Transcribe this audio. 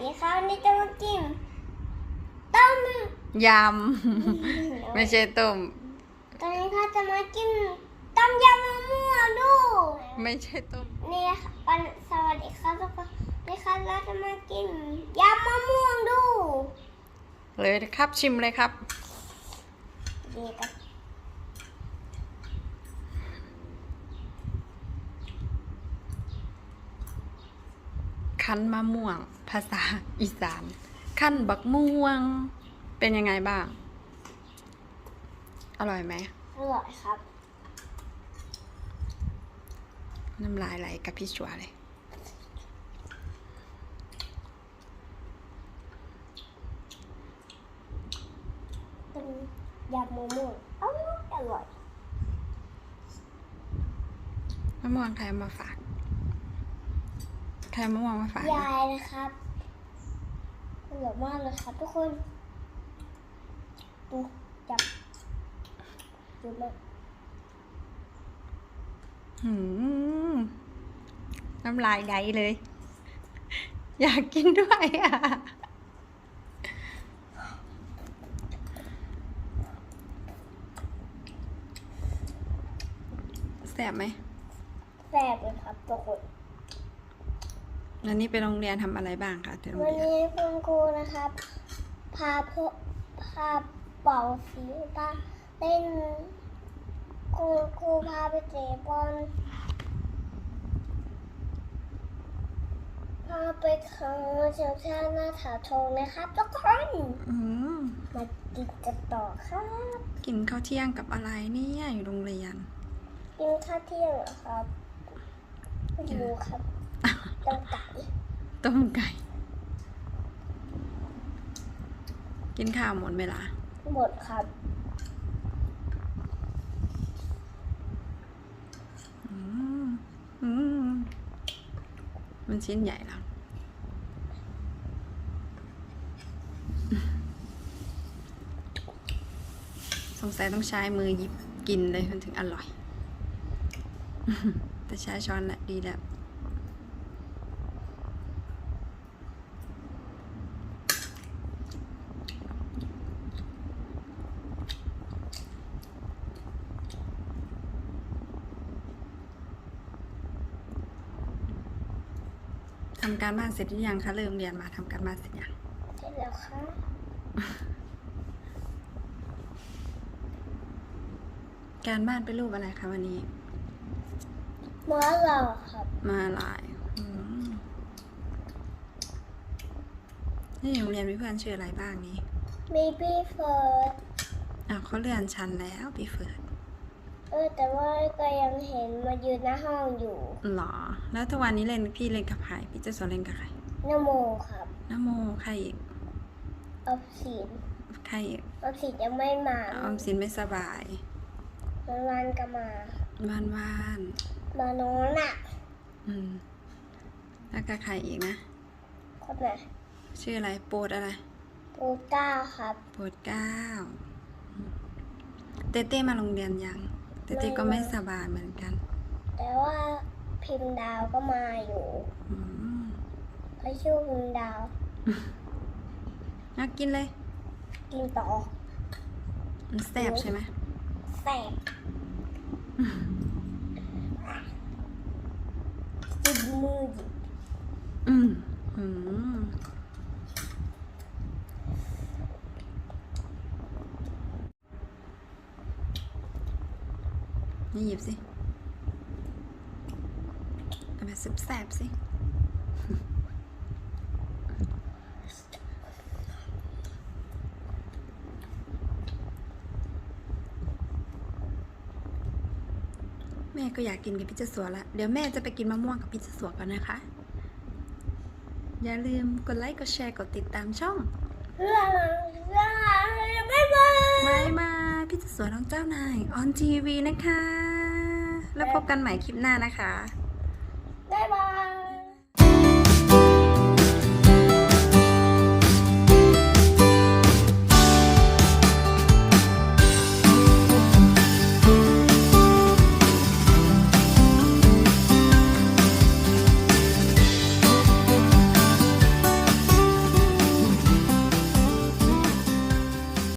ดีค่ะวันนี้จะมากินต้มยำ ไม่ใช่ต้ม ตอนนี้ค่ะจะมากินต้มยำมะม่วงดูไม่ใช่ต้ม นี่ค่ะวันสวัสดีค่ะทุกคนนี่ค่ะเราจะมากินยำมะม่วงดู เลยนะครับชิมเลยครับนี่กัน คั้นมะม่วง ภาษาอีสานคั้นบักม่วง เป็นยังไงบ้าง อร่อยไหมอร่อยครับ น้ำลายไหลกับพี่ชัวเลย เป็นยำมะม่วงอร่อยอร่อยมะม่วงใครเอามาฝาก ใครเอามะม่วงมาฝากยายนะครับอร่อยมากเลยครับทุกคนดูจับดูมากหืมน้ำลายไหลเลย อยากกินด้วยอะแสบไหมแซ่บเลยครับทุกคน วันนี้ไปโรงเรียนทำอะไรบ้างคะที่โรงวันเรียนนี้คุณครูนะครับ พาพวกพาเป่าสีพาเล่นคุณครูพาไปเตะบอลพาไปขังเชียวชาติหน้าถาโชงนะครับทุกคนอืมมากินกันต่อครับ กินข้าวเที่ยงกับอะไรเนี่ยอยู่โรงเรียน กินข้าวเที่ยงเหรอครับไม่รู้ครับ ต้องไก่ต้มไก่ กินข้าวหมดเวลาหมดครับอืมอืมมันชิ้นใหญ่แล้ว สงสัยต้องใช้มือหยิบกินเลยมันถึงอร่อย แต่ใช้ช้อนแหละดีแล้ว ทำการบ้านเสร็จหรือยังคะเริ่มเรียนมาทำการบ้านเสร็จยังเสร็จแล้วครับการบ้านเป็นรูปอะไรคะวันนี้ม้าเราครับมาลายอืมนี่โรงเรียนมีเพื่อนชื่ออะไรบ้างนี้มีพี่เฟิร์สอ้าวเขาเลื่อนชั้นแล้วพี่เฟิร์ส เออ แต่ว่าก็ยังเห็นมายืนหน้าห้องอยู่หรอ แล้วทุกวันนี้เล่นพี่เล่นกับใครพี่เจะสอนเล่นกับใครนโมครับน้โมใครอีกออมสินใครอีกออมสินยังไม่มาออมสินไม่สบายวันวันๆก็มาว่านว่านมาโน้นอะๆอืมแล้วก็ใครอีกนะ คนไหนชื่ออะไรโปรดอะไรปูก้าครับ โปรดเกล้าอืมเต้เต้มาโรงเรียนยัง เต้เต้ก็ไม่สบายเหมือนกัน แต่ว่าพิมพ์ดาวก็มาอยู่อืมเขาชื่อพิมพ์ดาวนักกินเลย กินต่อมันแซ่บใช่ไหมแสบจิบมือหยิบอืมอืม นี่หยิบสิเอาแบบแซ่บๆสิแม่ก็อยากกินกับพิซซ่าสัวละ เดี๋ยวแม่จะไปกินมะม่วงกับพิซซ่าสัวกันนะคะ อย่าลืมกดไลค์ กดแชร์ กดติดตามช่องเรื่องเรื่องบ๊ายบายไว้มา พิซซ่าสัวน้องเจ้านายออนทีวีนะคะ แล้วพบกันใหม่คลิปหน้านะคะ